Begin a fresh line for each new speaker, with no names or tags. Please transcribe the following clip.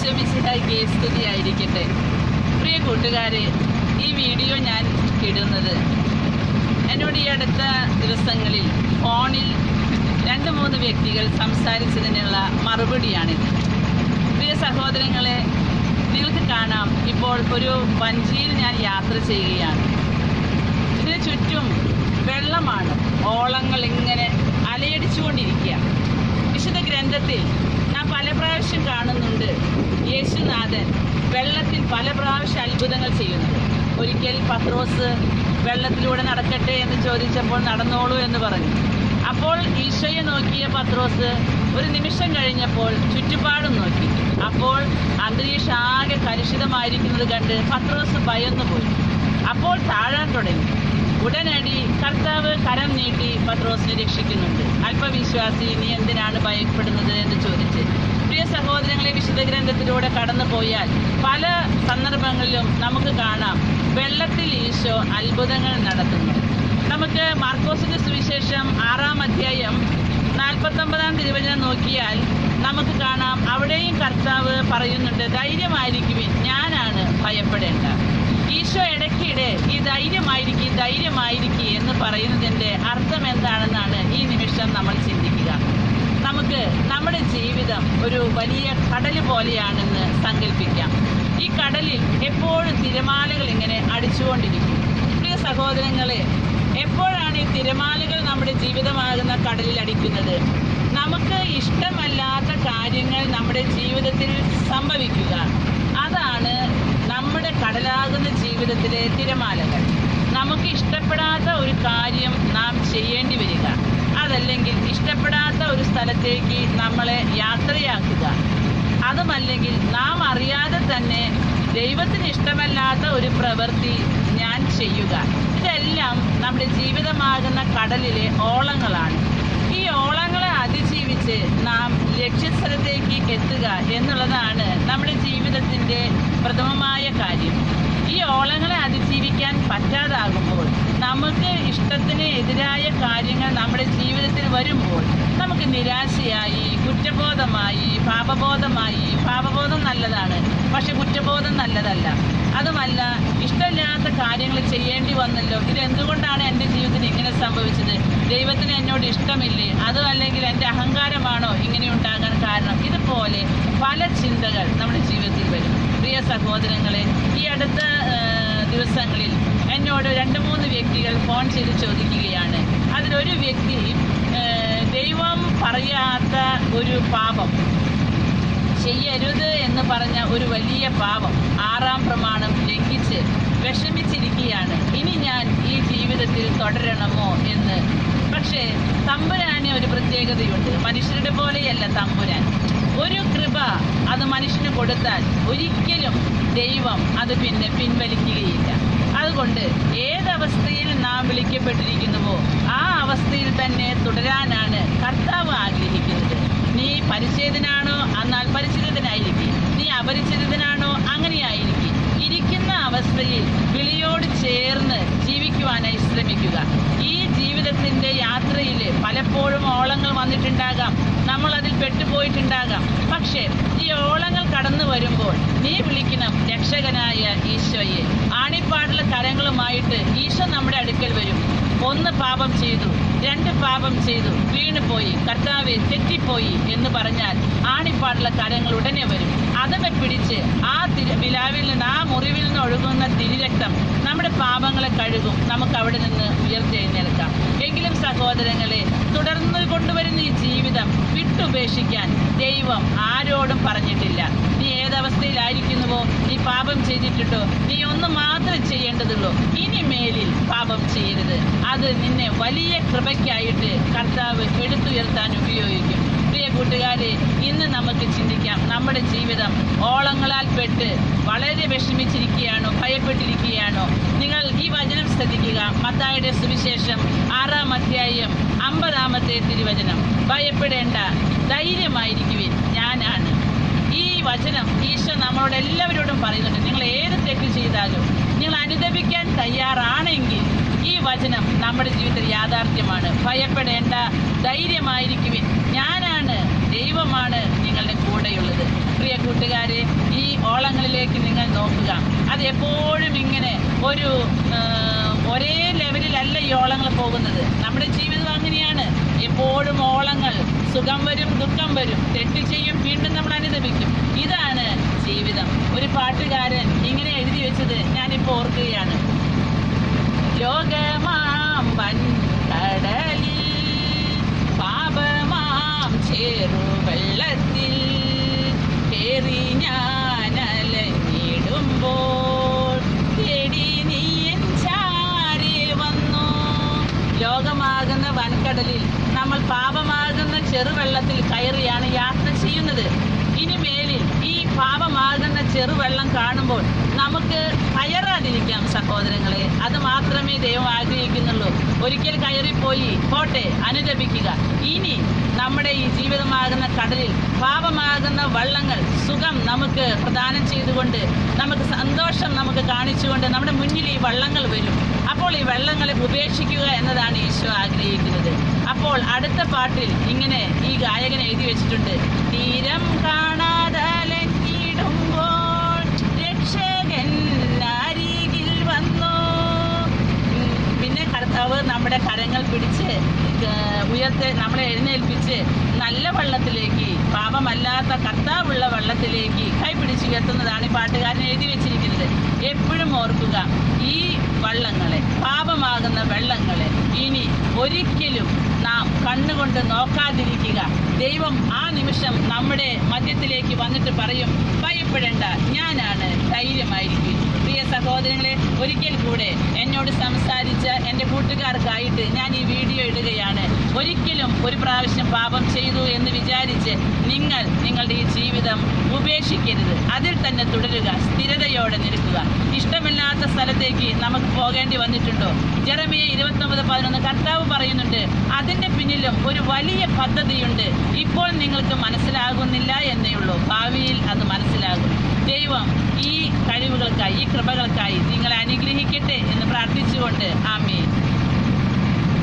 ഈശോമിശിഹായ്ക്ക് സ്തുതിയായിരിക്കട്ടെ. പ്രിയ കൂട്ടുകാരെ ഈ വീഡിയോ ഞാൻ ഇടുന്നത് എന്നോട് ഈ അടുത്ത ദിവസങ്ങളിൽ ഫോണിൽ രണ്ട് മൂന്ന് വ്യക്തികൾ സംസാരിച്ചതിനുള്ള മറുപടിയാണിത് പ്രിയ സഹോദരങ്ങളെ നിങ്ങൾക്ക് കാണാം ഇപ്പോൾ ഒരു വഞ്ചിയിൽ ഞാൻ യാത്ര ചെയ്യുകയാണ്. ഇതിന് ചുറ്റും വെള്ളമാണ്. ഓളങ്ങൾ ഇങ്ങനെ അലയടിച്ചുകൊണ്ടിരിക്കുക. വിശുദ്ധ ഗ്രന്ഥത്തിൽ നാം പല പ്രാവശ്യം കാണുന്നുണ്ട്. യേശുനാഥൻ വെള്ളത്തിൽ പല പ്രാവശ്യം അത്ഭുതങ്ങൾ ചെയ്യുന്നത്. ഒരിക്കൽ പത്രോസ് വെള്ളത്തിലൂടെ നടക്കട്ടെ എന്ന് ചോദിച്ചപ്പോൾ നടന്നോളൂ എന്ന് പറഞ്ഞു. അപ്പോൾ ഈശോയെ നോക്കിയ പത്രോസ് ഒരു നിമിഷം കഴിഞ്ഞപ്പോൾ ചുറ്റുപാടും നോക്കി. അപ്പോൾ അന്തരീക്ഷം ആകെ കലുഷിതമായിരിക്കുന്നത് കണ്ട് പത്രോസ് ഭയന്നു പോയി അപ്പോൾ താഴാൻ തുടങ്ങി. ഉടനടി കർത്താവ് കരം നീട്ടി പത്രോസിനെ രക്ഷിക്കുന്നുണ്ട്. അല്പവിശ്വാസി നീ എന്തിനാണ് ഭയപ്പെടുന്നത്? എന്ന് ചോദിച്ച് സഹോദരങ്ങളെ വിശുദ്ധ ഗ്രന്ഥത്തിലൂടെ കടന്നു പോയാൽ പല സന്ദർഭങ്ങളിലും നമുക്ക് കാണാം വെള്ളത്തിൽ ഈശോ അത്ഭുതങ്ങൾ നടത്തുന്നു. നമുക്ക് മാർക്കോസിന്റെ സുവിശേഷം ആറാം അധ്യായം നാൽപ്പത്തൊമ്പതാം തിരുവചനം നോക്കിയാൽ നമുക്ക് കാണാം അവിടെയും കർത്താവ് പറയുന്നുണ്ട് ധൈര്യമായിരിക്കുവിൻ ഞാനാണ് ഭയപ്പെടേണ്ട. ഈശോ ഇടയ്ക്കിടെ ഈ ധൈര്യമായിരിക്കും ധൈര്യമായിരിക്കും എന്ന് പറയുന്നതിന്റെ അർത്ഥം എന്താണെന്നാണ് ഈ നിമിഷം നമ്മൾ ചിന്തിക്കുക നമുക്ക് നമ്മുടെ ജീവിതം ഒരു വലിയ കടൽ പോലെയാണെന്ന് സങ്കല്പിക്കാം ഈ കടലിൽ എപ്പോഴും തിരമാലകൾ ഇങ്ങനെ അടിച്ചുകൊണ്ടിരിക്കും. പ്രിയ സഹോദരങ്ങളെ എപ്പോഴാണ് ഈ തിരമാലകൾ നമ്മുടെ ജീവിതമാകുന്ന കടലിൽ അടിക്കുന്നത്? നമുക്ക് ഇഷ്ടമല്ലാത്ത കാര്യങ്ങൾ നമ്മുടെ ജീവിതത്തിൽ സംഭവിക്കുക. അതാണ് നമ്മുടെ കടലാകുന്ന ജീവിതത്തിലെ തിരമാലകൾ. നമുക്ക് ഇഷ്ടപ്പെടാത്ത ഒരു കാര്യം നാം ചെയ്യേണ്ടി വരിക. അതല്ലെങ്കിൽ ഇഷ്ടപ്പെടാത്ത ഒരു സ്ഥലത്തേക്ക് നമ്മളെ യാത്രയാക്കുക. അതുമല്ലെങ്കിൽ നാം അറിയാതെ തന്നെ ദൈവത്തിന് ഇഷ്ടമല്ലാത്ത ഒരു പ്രവൃത്തി ഞാൻ ചെയ്യുക. ഇതെല്ലാം നമ്മുടെ ജീവിതമാകുന്ന കടലിലെ ഓളങ്ങളാണ്. ഈ ഓളങ്ങളെ അതിജീവിച്ച് നാം ലക്ഷ്യസ്ഥലത്തേക്ക് എത്തുക എന്നുള്ളതാണ് നമ്മുടെ ജീവിതത്തിന്റെ പ്രഥമമായ കാര്യം. ഈ ഓളങ്ങളെ അതിജീവിക്കാൻ പറ്റാതാകുമ്പോൾ നമുക്ക് ഇഷ്ടത്തിന് എതിരായ കാര്യങ്ങൾ നമ്മുടെ വരുമ്പോൾ നമുക്ക് നിരാശയായി കുറ്റബോധമായി പാപബോധമായി. പാപബോധം നല്ലതാണ് പക്ഷെ കുറ്റബോധം നല്ലതല്ല. അതുമല്ല ഇഷ്ടമില്ലാത്ത കാര്യങ്ങൾ ചെയ്യേണ്ടി വന്നല്ലോ. ഇതെന്തുകൊണ്ടാണ് എന്റെ ജീവിതത്തിൽ ഇങ്ങനെ സംഭവിച്ചത്? ദൈവത്തിന് എന്നോട് ഇഷ്ടമില്ലേ? അതും അല്ലെങ്കിൽ എന്റെ അഹങ്കാരമാണോ ഇങ്ങനെ ഉണ്ടാകാൻ കാരണം? ഇതുപോലെ പല ചിന്തകൾ നമ്മുടെ ജീവിതത്തിൽ വരും. പ്രിയ സഹോദരങ്ങളെ ഈ അടുത്ത ദിവസങ്ങളിൽ എന്നോട് രണ്ട് മൂന്ന് വ്യക്തികൾ ഫോൺ ചെയ്ത് ചോദിക്കുകയാണ്. അതിലൊരു വ്യക്തി ദൈവം പറയാത്ത ഒരു പാപം. ചെയ്യരുത് എന്ന് പറഞ്ഞ ഒരു വലിയ പാപം ആറാം പ്രമാണം ലംഘിച്ച് വിഷമിച്ചിരിക്കുകയാണ്. ഇനി ഞാൻ ഈ ജീവിതത്തിൽ തുടരണമോ എന്ന്. പക്ഷേ തമ്പുരാന് ഒരു പ്രത്യേകതയുണ്ട്. മനുഷ്യരുടെ പോലെയല്ല തമ്പുരാൻ. ഒരു കൃപ അത് മനുഷ്യന് കൊടുത്താൽ ഒരിക്കലും ദൈവം അത് പിന്നെ പിൻവലിക്കുകയില്ല. അതുകൊണ്ട് ഏതവസ്ഥയിൽ നാം വിളിക്കപ്പെട്ടിരിക്കുന്നുവോ ആ അവസ്ഥയിൽ തന്നെ തുടരാനാണ് കർത്താവ് ആഗ്രഹിക്കുന്നത്. നീ പരിച്ഛേദനാണോ എന്നാൽ പരിചിതനായിരിക്കും നീ അപരിചിതനാണോ? അങ്ങനെയായിരിക്കും. ഇരിക്കുന്ന അവസ്ഥയിൽ വിളിയോട് ചേർന്ന് ജീവിക്കുവാനായി ശ്രമിക്കുക. ഈ ജീവിതത്തിന്റെ യാത്രയിൽ പലപ്പോഴും ഓളങ്ങൾ വന്നിട്ടുണ്ടാകാം. നമ്മൾ അതിൽ പെട്ടുപോയിട്ടുണ്ടാകാം. പക്ഷേ ഈ ഓളങ്ങൾ കടന്നു വരുമ്പോൾ നീ വിളിക്കണം രക്ഷകനായ ഈശോയെ. ആണിപ്പാടുള്ള കരങ്ങളുമായിട്ട് ഈശോ നമ്മുടെ അടുക്കൽ വരും. ഒന്ന് പാപം ചെയ്തു രണ്ട് പാപം ചെയ്തു വീണുപോയി കർത്താവെ തെറ്റിപ്പോയി എന്ന് പറഞ്ഞാൽ ആണിപ്പാടുള്ള കാര്യങ്ങൾ ഉടനെ വരും. അതമെ പിടിച്ച് ആ തിരു വിലാവിൽ നിന്ന് ആ മുറിവിൽ നിന്ന് ഒഴുകുന്ന തിരിരക്തം നമ്മുടെ പാപങ്ങളെ കഴുകും. നമുക്ക് അവിടെ നിന്ന് ഉയർത്തെഴുന്നേൽക്കാം. എങ്കിലും സഹോദരങ്ങളെ തുടർന്ന് കൊണ്ടുവരുന്ന ഈ ജീവിതം വിട്ടുപേക്ഷിക്കാൻ ദൈവം ആരോടും പറഞ്ഞിട്ടില്ല. നീ ഏതവസ്ഥയിലായിരിക്കുന്നുവോ? നീ പാപം ചെയ്തിട്ടുണ്ടോ? നീ ഒന്ന് മാത്രം ചെയ്യേണ്ടതുള്ളൂ. മേലിൽ പാപം ചെയ്യരുത്. അത് നിന്നെ വലിയ കൃപയ്ക്കായിട്ട് കർത്താവ് എടുത്തുയർത്താൻ ഉപയോഗിക്കും. പ്രിയ കൂട്ടുകാരെ ഇന്ന് നമുക്ക് ചിന്തിക്കാം. നമ്മുടെ ജീവിതം ഓളങ്ങളാൽ പെട്ട് വളരെ വിഷമിച്ചിരിക്കുകയാണോ? ഭയപ്പെട്ടിരിക്കുകയാണോ? നിങ്ങൾ ഈ വചനം ശ്രദ്ധിക്കുക. മത്തായുടെ സുവിശേഷം ആറാം അധ്യായം അമ്പതാമത്തെ തിരുവചനം. ഭയപ്പെടേണ്ട ധൈര്യമായിരിക്കുവിൻ. ഞാനാണ്. ഈ വചനം ഈശോ നമ്മളോട് എല്ലാവരോടും പറയുന്നുണ്ട്. നിങ്ങൾ ഏത് തെറ്റ് ചെയ്താലും നിങ്ങൾ അനുദപിക്കാൻ തയ്യാറാണെങ്കിൽ ഈ വചനം നമ്മുടെ ജീവിതത്തിൽ യാഥാർത്ഥ്യമാണ്. ഭയപ്പെടേണ്ട ധൈര്യമായിരിക്കുവിൻ. ഞാനാണ് ദൈവമാണ് നിങ്ങളുടെ കൂടെയുള്ളത്. പ്രിയ കൂട്ടുകാരെ ഈ ഓളങ്ങളിലേക്ക് നിങ്ങൾ നോക്കുക. അത് എപ്പോഴും ഇങ്ങനെ ഒരു ഒരേ ലെവലിലല്ല ഈ ഓളങ്ങൾ പോകുന്നത്. നമ്മുടെ ജീവിതം അങ്ങനെയാണ്. എപ്പോഴും ഓളങ്ങൾ സുഖം വരും ദുഃഖം വരും. തെറ്റ് ചെയ്യും വീണ്ടും നമ്മൾ അനുദപിക്കും. ഇതാണ് ജീവിതം. ഒരു പാട്ടുകാരൻ ഇങ്ങനെ എഴുതി വെച്ചത് ഞാനിപ്പോൾ ഓർക്കുകയാണ്. ലോകമാം വൻകടലിൽ പാപമാം ചേറുവെള്ളത്തിൽ കേറി ഞാൻ ചെറുവെള്ളത്തിൽ കയറിയാണ് യാത്ര ചെയ്യുന്നത്. ഇനി മേലിൽ ഈ പാപമാകുന്ന ചെറുവെള്ളം കാണുമ്പോൾ നമുക്ക് കയറാതിരിക്കാം സഹോദരങ്ങളെ. അത് മാത്രമേ ദൈവം ആഗ്രഹിക്കുന്നുള്ളൂ. ഒരിക്കൽ കയറിപ്പോയി പോട്ടെ അനുദപിക്കുക. ഇനി നമ്മുടെ ഈ ജീവിതമാകുന്ന കടലിൽ പാപമാകുന്ന വള്ളങ്ങൾ സുഖം നമുക്ക് പ്രദാനം ചെയ്തുകൊണ്ട് നമുക്ക് സന്തോഷം നമുക്ക് കാണിച്ചുകൊണ്ട് നമ്മുടെ മുന്നിൽ ഈ വള്ളങ്ങൾ വരും. അപ്പോൾ ഈ വെള്ളങ്ങളെ ഉപേക്ഷിക്കുക എന്നതാണ് ഈശോ ആഗ്രഹിക്കുന്നത്. അപ്പോൾ അടുത്ത പാട്ടിൽ ഇങ്ങനെ ഈ ഗായകൻ എഴുതി വെച്ചിട്ടുണ്ട്. തീരം കാണാതലഞ്ഞിടുമ്പോൾ രക്ഷകൻ അരികിൽ വന്നു. പിന്നെ കർത്താവ് നമ്മുടെ കരങ്ങൾ പിടിച്ച് ഉയർത്തെ നമ്മളെ എഴുന്നേൽപ്പിച്ച് നല്ല വള്ളത്തിലേക്ക് പാപമല്ലാത്ത കർത്താവുള്ള വെള്ളത്തിലേക്ക് കൈപിടിച്ച് ഉയർത്തുന്നതാണ് ഈ പാട്ടുകാരൻ എഴുതി വെച്ചിരിക്കുന്നത്. എപ്പോഴും ഓർക്കുക ഈ വള്ളങ്ങളെ പാപമാകുന്ന വെള്ളങ്ങളെ. ഇനി ഒരിക്കലും നാം കണ്ണുകൊണ്ട് നോക്കാതിരിക്കുക. ദൈവം ആ നിമിഷം നമ്മുടെ മധ്യത്തിലേക്ക് വന്നിട്ട് പറയും ഭയപ്പെടേണ്ട ഞാനാണ് ധൈര്യമായിരിക്കും സഹോദരങ്ങളെ ഒരിക്കൽ കൂടെ എന്നോട് സംസാരിച്ച എന്റെ കൂട്ടുകാർക്കായിട്ട് ഞാൻ ഈ വീഡിയോ ഇടുകയാണ്. ഒരിക്കലും ഒരു പ്രാവശ്യം പാപം ചെയ്തു എന്ന് വിചാരിച്ച് നിങ്ങൾ നിങ്ങളുടെ ഈ ജീവിതം ഉപേക്ഷിക്കരുത്. അതിൽ തന്നെ തുടരുക സ്ഥിരതയോടെ നിൽക്കുക. ഇഷ്ടമില്ലാത്ത സ്ഥലത്തേക്ക് നമുക്ക് പോകേണ്ടി വന്നിട്ടുണ്ടോ? ജെറമിയ ഇരുപത്തൊമ്പത് പതിനൊന്ന് കർത്താവ് പറയുന്നുണ്ട് അതിന്റെ പിന്നിലും ഒരു വലിയ പദ്ധതിയുണ്ട്. ഇപ്പോൾ നിങ്ങൾക്ക് മനസ്സിലാകുന്നില്ല എന്നേ ഉള്ളൂ. ഭാവിയിൽ അത് മനസ്സിലാകും. ദൈവം ഈ കഴിവുകൾക്കായി ഈ കൃപകൾക്കായി നിങ്ങളെ അനുഗ്രഹിക്കട്ടെ എന്ന് പ്രാർത്ഥിച്ചുകൊണ്ട് ആമേ